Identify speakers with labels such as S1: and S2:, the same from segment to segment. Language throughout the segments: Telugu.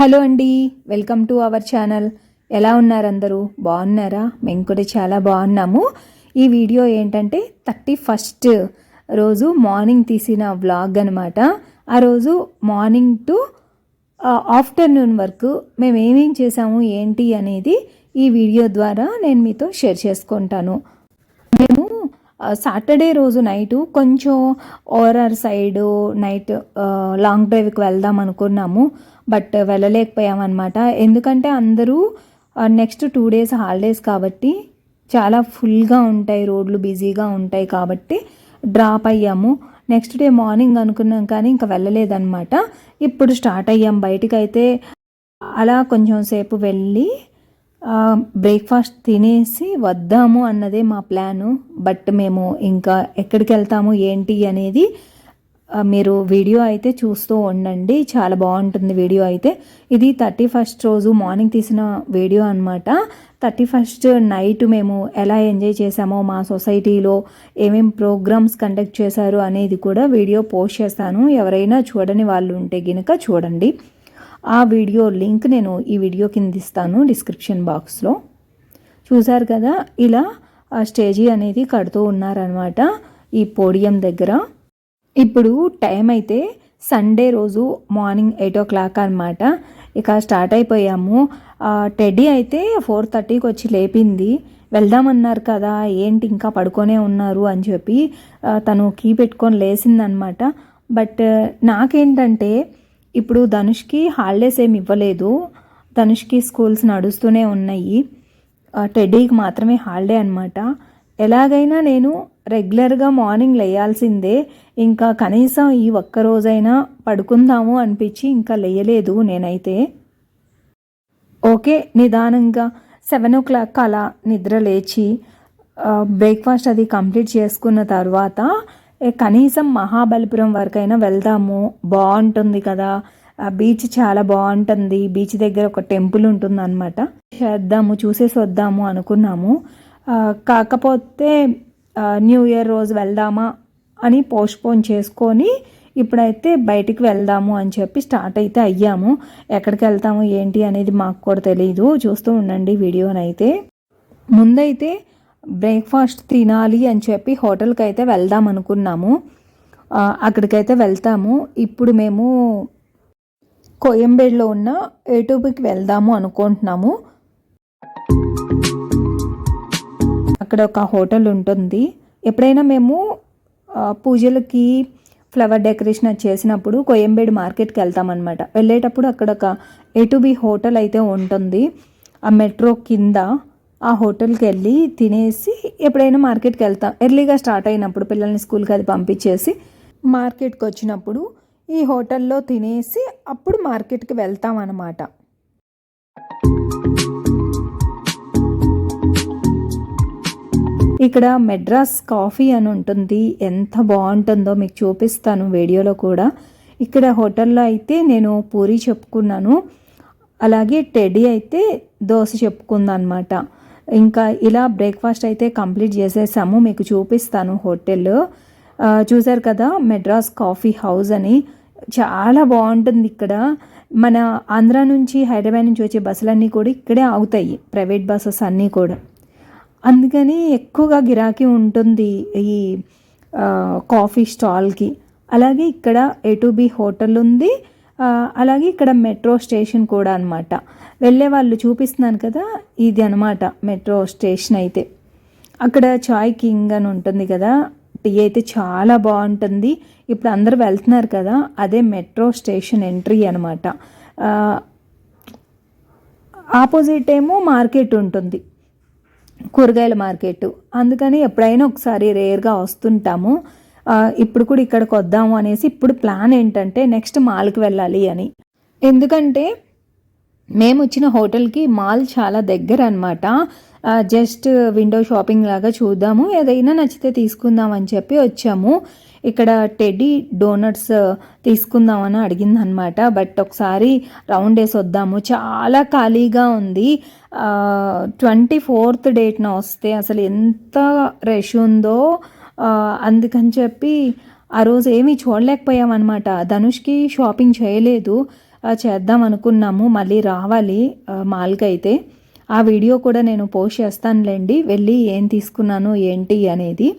S1: హలో అండి వెల్కమ్ టు అవర్ ఛానల్. ఎలా ఉన్నారు అందరూ? బాగున్నారా? మేము కూడా చాలా బాగున్నాము. ఈ వీడియో ఏంటంటే థర్టీ ఫస్ట్ రోజు మార్నింగ్ తీసిన వ్లాగ్ అనమాట ఆ రోజు మార్నింగ్ టు ఆఫ్టర్నూన్ వరకు మేము ఏమేం చేసాము ఏంటి అనేది ఈ వీడియో ద్వారా నేను మీతో షేర్ చేసుకుంటాను. సాటర్డే రోజు నైటు కొంచెం ఓరర్ సైడు నైట్ లాంగ్ డ్రైవ్కి వెళ్దాం అనుకున్నాము బట్ వెళ్ళలేకపోయామన్నమాట. ఎందుకంటే అందరూ నెక్స్ట్ టూ డేస్ హాలిడేస్ కాబట్టి చాలా ఫుల్గా ఉంటాయి రోడ్లు బిజీగా ఉంటాయి కాబట్టి డ్రాప్ అయ్యాము. నెక్స్ట్ డే మార్నింగ్ అనుకున్నాం కానీ ఇంకా వెళ్ళలేదన్నమాట. ఇప్పుడు స్టార్ట్ అయ్యాం. బయటికి అయితే అలా కొంచెం సేపు వెళ్ళి బ్రేక్ఫాస్ట్ తినేసి వద్దాము అన్నదే మా ప్లాను బట్ మేము ఇంకా ఎక్కడికి వెళ్తాము ఏంటి అనేది మీరు వీడియో అయితే చూస్తూ ఉండండి. చాలా బాగుంటుంది వీడియో అయితే. ఇది థర్టీ ఫస్ట్ రోజు మార్నింగ్ తీసిన వీడియో అనమాట థర్టీ ఫస్ట్ నైట్ మేము ఎలా ఎంజాయ్ చేసామో మా సొసైటీలో ఏమేం ప్రోగ్రామ్స్ కండక్ట్ చేశారు అనేది కూడా వీడియో పోస్ట్ చేస్తాను. ఎవరైనా చూడని వాళ్ళు ఉంటే గినక చూడండి. ఆ వీడియో లింక్ నేను ఈ వీడియో కింద ఇస్తాను డిస్క్రిప్షన్ బాక్స్లో. చూసారు కదా ఇలా ఆ స్టేజీ అనేది కడుతూ ఉన్నారనమాట ఈ పోడియం దగ్గర. ఇప్పుడు టైం అయితే సండే రోజు మార్నింగ్ ఎయిట్ ఓ క్లాక్ అనమాట ఇక స్టార్ట్ అయిపోయాము. టెడ్డీ అయితే ఫోర్ థర్టీకి వచ్చి లేపింది. వెళ్దామన్నారు కదా ఏంటి ఇంకా పడుకొనే ఉన్నారు అని చెప్పి తను కీ పెట్టుకొని లేచిందనమాట బట్ నాకేంటంటే ఇప్పుడు ధనుష్కి హాలిడేస్ ఏమి ఇవ్వలేదు. ధనుష్కి స్కూల్స్ నడుస్తూనే ఉన్నాయి. టెడ్డీకి మాత్రమే హాలిడే అనమాట ఎలాగైనా నేను రెగ్యులర్గా మార్నింగ్ లేయాల్సిందే. ఇంకా కనీసం ఈ ఒక్క రోజైనా పడుకుందాము అనిపించి ఇంకా లేయలేదు నేనైతే. ఓకే నిదానంగా సెవెన్ ఓ క్లాక్ అలా నిద్ర లేచి బ్రేక్ఫాస్ట్ అది కంప్లీట్ చేసుకున్న తర్వాత కనీసం మహాబలిపురం వరకైనా వెళ్దాము. బాగుంటుంది కదా. ఆ బీచ్ చాలా బాగుంటుంది. బీచ్ దగ్గర ఒక టెంపుల్ ఉంటుంది అనమాట చేద్దాము చూసేసి వద్దాము అనుకున్నాము. కాకపోతే న్యూ ఇయర్ రోజు వెళ్దామా అని పోస్ట్పోన్ చేసుకొని ఇప్పుడైతే బయటికి వెళ్దాము అని చెప్పి స్టార్ట్ అయితే అయ్యాము. ఎక్కడికి వెళ్తాము ఏంటి అనేది మాకు కూడా తెలియదు చూస్తూ ఉండండి వీడియోనైతే. ముందైతే బ్రేక్ఫాస్ట్ తినాలి అని చెప్పి హోటల్కి అయితే వెళ్దాం అనుకున్నాము. అక్కడికైతే వెళ్తాము. ఇప్పుడు మేము కోయంబేడ్లో ఉన్న ఏటూబుకి వెళ్దాము అనుకుంటున్నాము. అక్కడ ఒక హోటల్ ఉంటుంది. ఎప్పుడైనా మేము పూజలకి ఫ్లవర్ డెకరేషన్ చేసినప్పుడు కోయంబేడు మార్కెట్కి వెళ్తామన్నమాట వెళ్ళేటప్పుడు అక్కడ ఒక ఏటూబీ హోటల్ అయితే ఉంటుంది. ఆ మెట్రో కింద ఆ హోటల్కి వెళ్ళి తినేసి ఎప్పుడైనా మార్కెట్కి వెళ్తాం. ఎర్లీగా స్టార్ట్ అయినప్పుడు పిల్లల్ని స్కూల్కి అది పంపించేసి మార్కెట్కి వచ్చినప్పుడు ఈ హోటల్లో తినేసి అప్పుడు మార్కెట్కి వెళ్తాం అన్నమాట. ఇక్కడ మెడ్రాస్ కాఫీ అని ఉంటుంది. ఎంత బాగుంటుందో మీకు చూపిస్తాను వీడియోలో కూడా. ఇక్కడ హోటల్లో అయితే నేను పూరి చెప్పుకున్నాను. అలాగే టెడీ అయితే దోశ చెప్పుకుందనమాట ఇంకా ఇలా బ్రేక్ఫాస్ట్ అయితే కంప్లీట్ చేసేసాము. మీకు చూపిస్తాను హోటల్. చూసారు కదా మెడ్రాస్ కాఫీ హౌస్ అని. చాలా బాగుంటుంది ఇక్కడ. మన ఆంధ్ర నుంచి హైదరాబాద్ నుంచి వచ్చే బస్సులన్నీ కూడా ఇక్కడే ఆగుతాయి. ప్రైవేట్ బస్సెస్ అన్నీ కూడా. అందుకని ఎక్కువగా గిరాకీ ఉంటుంది ఈ కాఫీ స్టాల్కి. అలాగే ఇక్కడ ఏ టు బి హోటల్ ఉంది. అలాగే ఇక్కడ మెట్రో స్టేషన్ కూడా అనమాట వెళ్ళే వాళ్ళు చూపిస్తున్నాను కదా ఇది అనమాట మెట్రో స్టేషన్ అయితే. అక్కడ చాయ్ కింగ్ అని ఉంటుంది కదా టీ అయితే చాలా బాగుంటుంది. ఇప్పుడు అందరు వెళ్తున్నారు కదా అదే మెట్రో స్టేషన్ ఎంట్రీ అనమాట ఆపోజిట్ ఏమో మార్కెట్ ఉంటుంది కూరగాయల మార్కెట్. అందుకని ఎప్పుడైనా ఒకసారి రేర్గా వస్తుంటాము. ఇప్పుడు కూడా ఇక్కడికి వద్దాము అనేసి ఇప్పుడు ప్లాన్ ఏంటంటే నెక్స్ట్ మాల్కి వెళ్ళాలి అని. ఎందుకంటే మేము వచ్చిన హోటల్కి మాల్ చాలా దగ్గర అనమాట జస్ట్ విండో షాపింగ్ లాగా చూద్దాము ఏదైనా నచ్చితే తీసుకుందాం అని చెప్పి వచ్చాము. ఇక్కడ టెడ్డీ డోనట్స్ తీసుకుందామని అడిగింది అనమాట బట్ ఒకసారి రౌండ్ వేసి వద్దాము. చాలా ఖాళీగా ఉంది. ట్వంటీ ఫోర్త్ డేట్న వస్తే అసలు ఎంత రష్ ఉందో అందుకని చెప్పి ఆ రోజు ఏమీ చూడలేకపోయామన్నమాట. ధనుష్కి షాపింగ్ చేయలేదు. చేద్దాం అనుకున్నాము. మళ్ళీ రావాలి మాల్కి అయితే. ఆ వీడియో కూడా నేను పోస్ట్ చేస్తానులేండి. వెళ్ళి ఏం తీసుకున్నాను ఏంటి అనేది.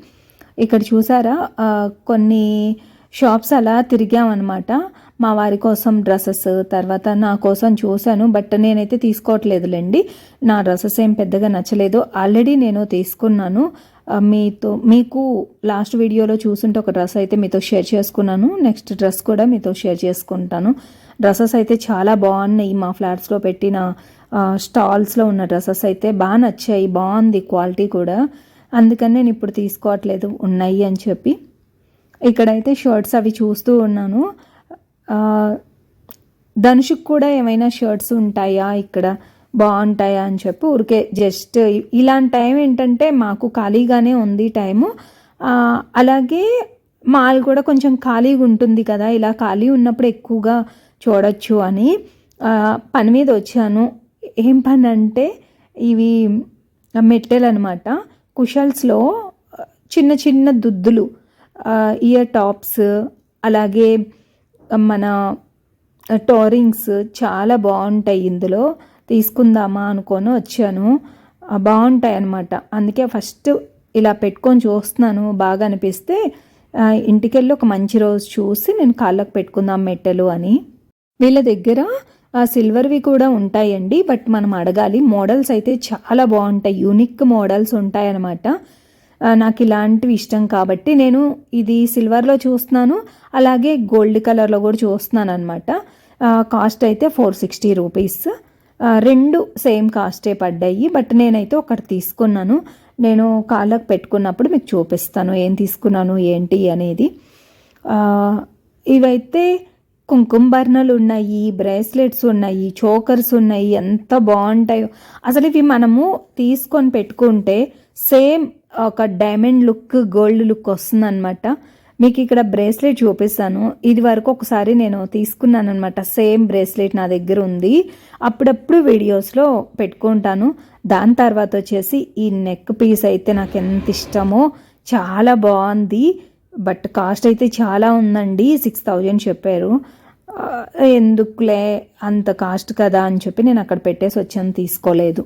S1: ఇక్కడ చూసారా? కొన్ని షాప్స్ అలా తిరిగామన్నమాట. మా వారి కోసం డ్రెస్సెస్ తర్వాత నా కోసం చూశాను బట్ నేనైతే తీసుకోవట్లేదులేండి. నా డ్రెస్సెస్ ఏం పెద్దగా నచ్చలేదు. ఆల్రెడీ నేను తీసుకున్నాను. మీతో మీకు లాస్ట్ వీడియోలో చూసుంటే ఒక డ్రెస్ అయితే మీతో షేర్ చేసుకున్నాను. నెక్స్ట్ డ్రెస్ కూడా మీతో షేర్ చేసుకుంటాను. డ్రెస్సెస్ అయితే చాలా బాగున్నాయి. మా ఫ్లాట్స్లో పెట్టిన స్టాల్స్లో ఉన్న డ్రెస్సెస్ అయితే బాగా నచ్చాయి. బాగుంది క్వాలిటీ కూడా. అందుకని నేను ఇప్పుడు తీసుకోవట్లేదు. ఉన్నాయి అని చెప్పి. ఇక్కడైతే షర్ట్స్ అవి చూస్తూ ఉన్నాను. ధనుషుకు కూడా ఏమైనా షర్ట్స్ ఉంటాయా? ఇక్కడ బాగుంటాయా అని చెప్పి ఊరికే జస్ట్ ఇలాంటి టైం ఏంటంటే మాకు ఖాళీగానే ఉంది టైము అలాగే మాల్ కూడా కొంచెం ఖాళీగా ఉంటుంది కదా ఇలా ఖాళీ ఉన్నప్పుడు ఎక్కువగా చూడొచ్చు అని పని మీద వచ్చాను. ఏం పని అంటే ఇవి మెట్టెలు అనమాట కుషల్స్లో చిన్న చిన్న దుద్దులు ఇయర్ టాప్స్ అలాగే మన టోరింగ్స్ చాలా బాగుంటాయి ఇందులో. తీసుకుందామా అనుకొని వచ్చాను. బాగుంటాయి అనమాట అందుకే ఫస్ట్ ఇలా పెట్టుకొని చూస్తున్నాను. బాగా అనిపిస్తే ఇంటికెళ్ళి ఒక మంచి రోజు చూసి నేను కాళ్ళకు పెట్టుకుందాం మెట్టెలు అని. వీళ్ళ దగ్గర ఆ సిల్వర్వి కూడా ఉంటాయండి. బట్ మనం అడగాలి మోడల్స్ అయితే చాలా బాగుంటాయి. యూనిక్ మోడల్స్ ఉంటాయన్నమాట. నాకు ఇలాంటివి ఇష్టం కాబట్టి నేను ఇది సిల్వర్లో చూస్తున్నాను అలాగే గోల్డ్ కలర్లో కూడా చూస్తున్నాను అనమాట కాస్ట్ అయితే ఫోర్ సిక్స్టీ రూపీస్ రెండు సేమ్ కాస్టే పడ్డాయి బట్ నేనైతే ఒకటి తీసుకున్నాను. నేను కాళ్ళకు పెట్టుకున్నప్పుడు మీకు చూపిస్తాను ఏం తీసుకున్నాను ఏంటి అనేది. ఇవైతే కుంకుమ బర్ణలు ఉన్నాయి బ్రేస్లెట్స్ ఉన్నాయి చోకర్స్ ఉన్నాయి ఎంత బాగుంటాయో. అసలు ఇవి మనము తీసుకొని పెట్టుకుంటే సేమ్ ఒక డైమండ్ లుక్ గోల్డ్ లుక్ వస్తుందన్నమాట. మీకు ఇక్కడ బ్రేస్లెట్ చూపిస్తాను. ఇది వరకు ఒకసారి నేను తీసుకున్నాను అనమాట సేమ్ బ్రేస్లెట్ నా దగ్గర ఉంది. అప్పుడప్పుడు వీడియోస్లో పెట్టుకుంటాను. దాని తర్వాత వచ్చేసి ఈ నెక్ పీస్ అయితే నాకు ఎంత ఇష్టమో చాలా బాగుంది. బట్ కాస్ట్ అయితే చాలా ఉందండి. సిక్స్ థౌజండ్ చెప్పారు. ఎందుకులే అంత కాస్ట్ కదా అని చెప్పి నేను అక్కడ పెట్టేసి వచ్చాను తీసుకోలేదు.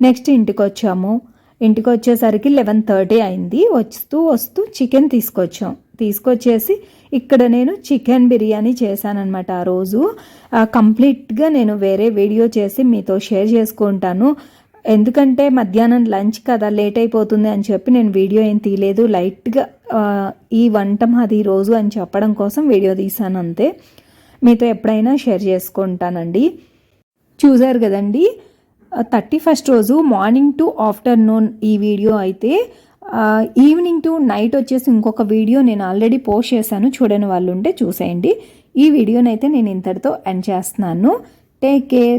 S1: నెక్స్ట్ ఇంటికి వచ్చాము. ఇంటికి వచ్చేసరికి లెవెన్ థర్టీ అయింది. వస్తూ వస్తూ చికెన్ తీసుకొచ్చాం. తీసుకొచ్చేసి ఇక్కడ నేను చికెన్ బిర్యానీ చేశానన్నమాట ఆ రోజు. కంప్లీట్గా నేను వేరే వీడియో చేసి మీతో షేర్ చేసుకుంటాను. ఎందుకంటే మధ్యాహ్నం లంచ్ కదా లేట్ అయిపోతుంది అని చెప్పి నేను వీడియో ఏం తీయలేదు. లైట్గా ఈ వంట మాది రోజు అని చెప్పడం కోసం వీడియో తీశాను అంతే. మీతో ఎప్పుడైనా షేర్ చేసుకుంటానండి. చూసారు కదండీ? థర్టీ ఫస్ట్ రోజు మార్నింగ్ టు ఆఫ్టర్నూన్ ఈ వీడియో అయితే ఈవినింగ్ టు నైట్ వచ్చేసి ఇంకొక వీడియో నేను ఆల్రెడీ పోస్ట్ చేశాను. చూడని వాళ్ళు ఉంటే చూసేయండి. ఈ వీడియోనైతే నేను ఇంతటితో ఎండ్ చేస్తున్నాను. Take care